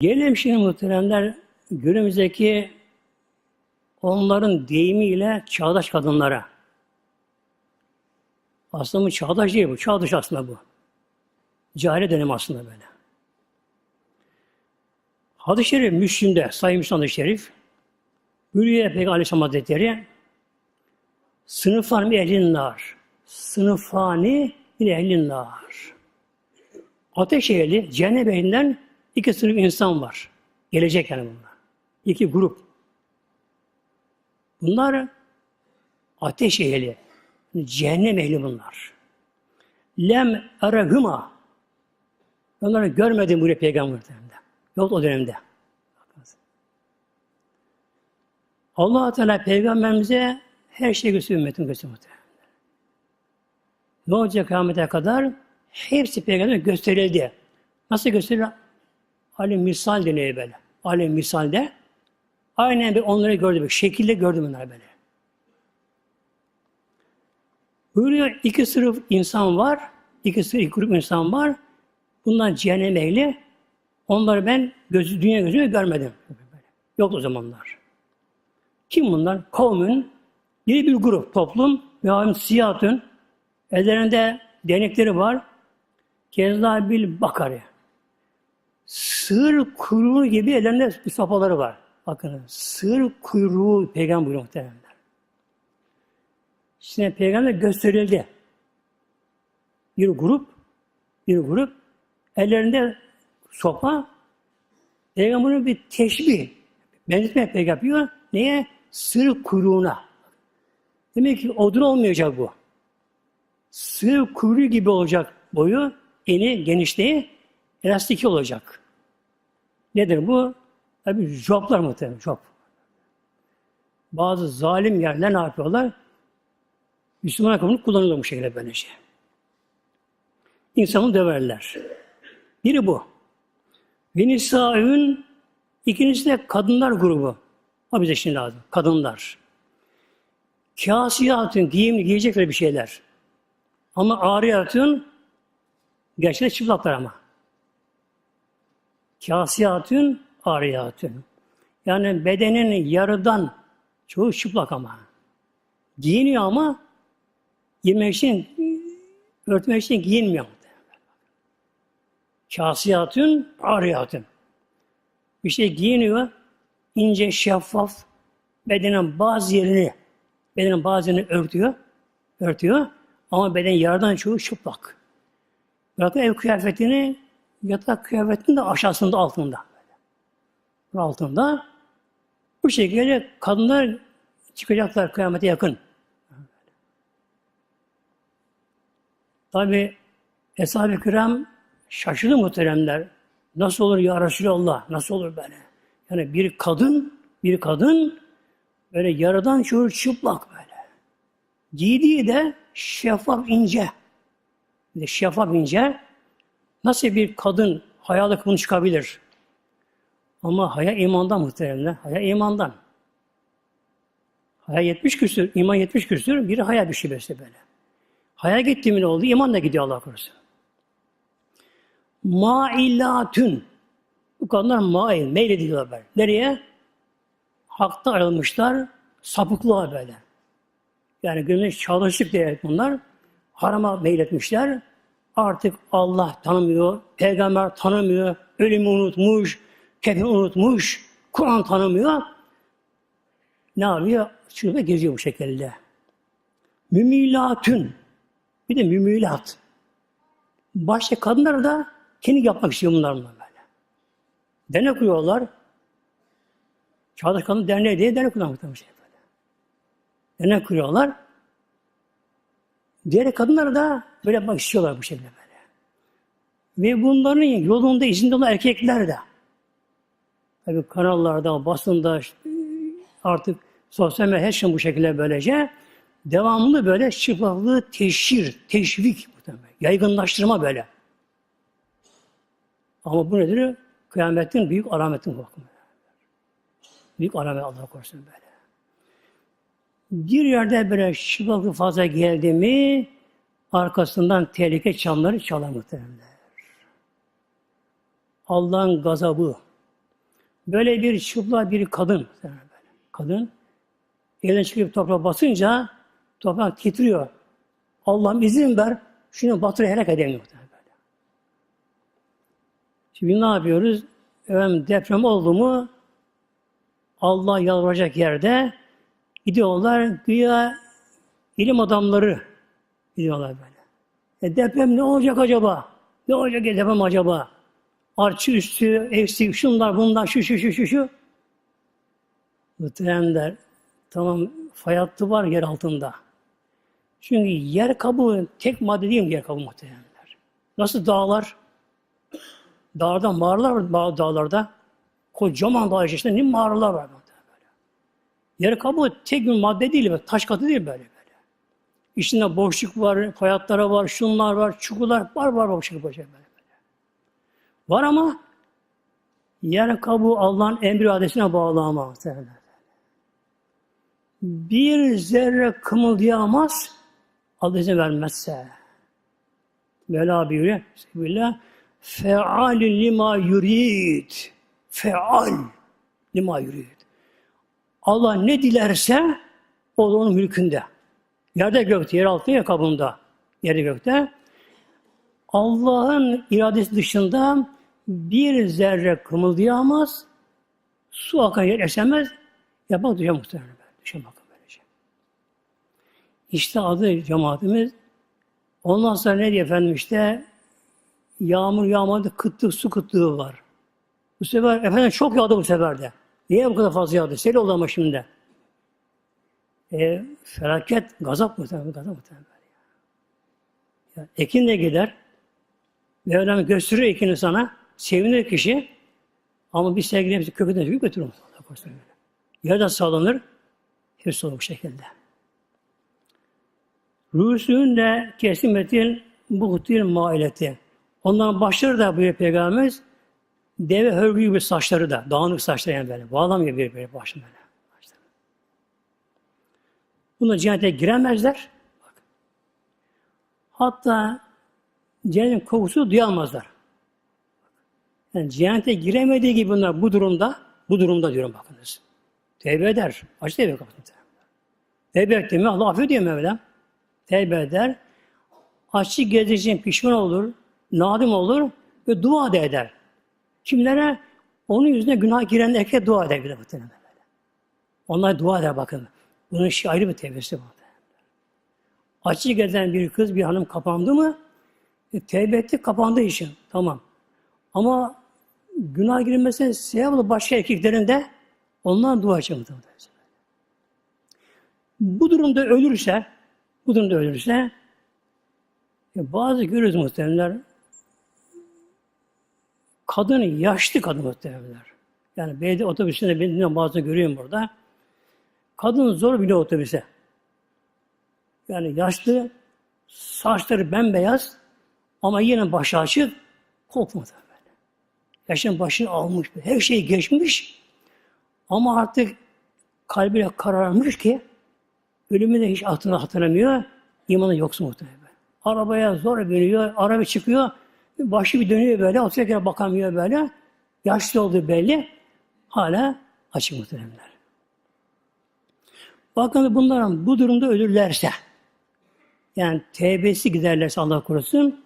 Gelelim şimdi muhteremler günümüzdeki onların deyimiyle çağdaş kadınlara. Aslında bu çağdaş değil bu. Çağdaş aslında bu. Cahiliye dönemi aslında böyle. Hadis-i Şerif Müslim'de, Sayın Müslim Hadis-i Şerif, Buyuruyor Peygamber Aleyhisselam Hazretleri, sınıfan bir ehlin nar, sınıfani bir ehlin nar. Ateş ehli, cehennem ehlinden iki sınıf insan var. Gelecek yani bunlar. İki grup. Bunlar ateş ehli. Cehennem ehli bunlar. Lem erehuma. Onları görmedim buraya peygamber döneminde. Yok o dönemde. allah Teala peygamberimize her şeyi gösteriyor ümmetin gösteriyor. Ne olacak kıyamete kadar? Hepsi peygamber gösterildi. Nasıl gösteriyor? Ali misal deniyor böyle. Ali misalde. Aynen bir onları gördüm. Şekilde gördüm onları böyle. Buyuruyor iki sınıf insan var. iki sınıf, iki grup insan var. Bunlar cehennem ehli. Onları ben gözü, dünya gözüyle görmedim. Yok o zamanlar. Kim bunlar? Kavmin, yeni bir grup, toplum, ve siyatın, ellerinde denekleri var. Kezda bil bakari. Sığır kuyruğu gibi ellerinde bir sopaları var. Bakın, sığır kuyruğu peygamber buyuruyor muhtemelen. Şimdi peygamber gösterildi. Bir grup, bir grup, ellerinde sopa, peygamberin bir teşbih, benzetme peygamber yapıyor. Neye? Sığır kuyruğuna. Demek ki odun olmayacak bu. Sığır kuyruğu gibi olacak boyu, eni, genişliği, elastiki olacak. Nedir bu? Tabi joplar muhtemelen, job. Bazı zalim yerler ne yapıyorlar? Müslüman akımını kullanılıyor bu şekilde böylece. İnsanı döverler. Biri bu. Ve nisa'ün ikincisi de kadınlar grubu. O bize şimdi lazım. Kadınlar. Kasiyatın giyim giyecekleri bir şeyler. Ama ariyatın gerçekten çıplaklar ama. Kasiyatın ariyatın. Yani bedenin yarıdan çoğu çıplak ama. Giyiniyor ama yemek için, örtmek için giyinmiyor. Kasiyatın, ariyatın. Bir şey giyiniyor, ince, şeffaf, bedenin bazı yerini, bedenin bazı yerini örtüyor, örtüyor ama beden yarıdan çoğu çıplak. Bırakın ev kıyafetini, yatak kıyafetinin de aşağısında, altında. Altında. Bu şekilde kadınlar çıkacaklar kıyamete yakın. Tabi Eshab-ı Kiram şaşırdı muhteremler. Nasıl olur ya Resulallah? Nasıl olur böyle? Yani bir kadın, bir kadın böyle yaradan çoğu çıplak böyle. Giydiği de şeffaf ince. de şeffaf ince. Nasıl bir kadın hayalı kılını çıkabilir? Ama haya imandan muhteremler. Haya imandan. Haya 70 küsür, iman 70 küsür, biri haya bir şey böyle. Haya gitti mi ne oldu? İman da gidiyor Allah korusun. Mailatün. Bu kadınlar mail, meylediyorlar böyle. Nereye? Hakta ayrılmışlar, sapıklığa böyle. Yani günlük çalıştık diye bunlar harama meyletmişler. Artık Allah tanımıyor, peygamber tanımıyor, ölümü unutmuş, kefini unutmuş, Kur'an tanımıyor. Ne yapıyor? Şurada geziyor bu şekilde. Mümilatün. Bir de mümilat. Başta kadınlar da kendi yapmak istiyor bunlarla böyle. Dernek kuruyorlar. Çağdaş Kadın Derneği diye dernek kuruyorlar. Dernek kuruyorlar. Diğer kadınlar da böyle yapmak istiyorlar bu şekilde böyle. Ve bunların yolunda izinde olan erkekler de tabi kanallarda, basında artık sosyal medya her şey bu şekilde böylece devamlı böyle çıplaklığı teşhir, teşvik, yaygınlaştırma böyle. Ama bu nedir? Kıyametin büyük alametin bakımı. Büyük alamet Allah korusun böyle. Bir yerde böyle çıplaklık fazla geldi mi arkasından tehlike çamları çalar muhtemelenler. Allah'ın gazabı, Böyle bir çıplak bir kadın, kadın, yerden çıkıp toprağa basınca toprak titriyor. Allah'ım izin ver, şunu batırı helak edemiyor. Şimdi ne yapıyoruz? Efendim, deprem oldu mu Allah yalvaracak yerde gidiyorlar güya ilim adamları gidiyorlar böyle. E deprem ne olacak acaba? Ne olacak deprem acaba? Arçı üstü, eksik, şunlar bunlar, şu şu şu şu şu. Muhteremler, tamam fay hattı var yer altında. Çünkü yer kabuğu tek madde değil mi yer kabuğu muhteremler? Nasıl dağlar? Dağlarda mağaralar var dağlarda. Kocaman dağ içerisinde ne mağaralar var. Yer kabuğu tek bir madde değil, taş katı değil böyle böyle. İçinde boşluk var, fayatlara var, şunlar var, çukurlar var var boşluk boşluk böyle böyle. Var ama yer kabuğu Allah'ın emri adetine bağlı ama. Bir zerre kımıldayamaz Allah izin vermezse. Mevla buyuruyor. Bismillah. Fealin lima yurid. Feal lima yurid. Allah ne dilerse o da onun mülkünde. Yerde gökte, yer altında, yer kabında. Yerde gökte. Allah'ın iradesi dışında bir zerre kımıldayamaz, su akan yer esemez, yapmak düşer muhtemelen. Düşer bakın böylece. İşte adı cemaatimiz. Ondan sonra ne diyor efendim işte yağmur yağmadı, kıtlık, su kıtlığı var. Bu sefer efendim çok yağdı bu sefer de. Niye bu kadar fazla yağdı? Sel oldu ama şimdi. E, felaket, gazap muhtemelen, gazap muhtemelen. Ya, ekin de gider. Mevlam gösteriyor ekini sana. Sevinir kişi. Ama bir sevgili hepsi kökünden çıkıp götürür. Yerden sağlanır. Hepsi olur bu şekilde. Ruhsünün de kesimetin buhtil maileti. Ondan başları da buyuruyor Peygamberimiz deve hörgü gibi saçları da, dağınık saçları yani böyle. Bağlamıyor bir böyle başını böyle. Bunlar cennete giremezler. Bak. Hatta cennetin kokusu duyamazlar. Yani cennete giremediği gibi bunlar bu durumda, bu durumda diyorum bakınız. Tevbe eder. Acı tevbe kapatın. Tevbe etti mi Allah affediyor Mevlam. Tevbe eder. Açık için pişman olur, nadim olur ve dua da eder. Kimlere? Onun yüzüne günah giren erkek dua eder muhtemelen böyle. Onlar dua eder bakın. Bunun şey ayrı bir tevbesi var. Açık gezen bir kız, bir hanım kapandı mı? E, tevbe etti, kapandığı için. Tamam. Ama günah girilmesine sebep başka erkeklerin de ondan dua edecek Bu durumda ölürse, bu durumda ölürse, e, bazı görürüz muhtemelenler, kadın yaşlı kadın muhtemelenler. Yani belediye otobüsünde ben bazen görüyorum burada. Kadın zor bile otobüse. Yani yaşlı, saçları bembeyaz ama yine başı açık, kopmadı böyle. Yaşın başını almış, her şey geçmiş ama artık kalbine kararmış ki ölümü de hiç hatırlamıyor, imanı yoksa muhtemelen. Arabaya zor biniyor, araba çıkıyor, başı bir dönüyor böyle, otururken bakamıyor böyle, yaşlı olduğu belli, hala açık muhtemelenler. Bakın bunların bu durumda ölürlerse, yani tevbesi giderlerse Allah korusun,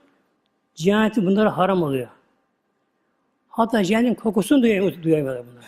cehenneti bunlara haram oluyor. Hatta cehennemin kokusunu duyamıyorlar bunlar.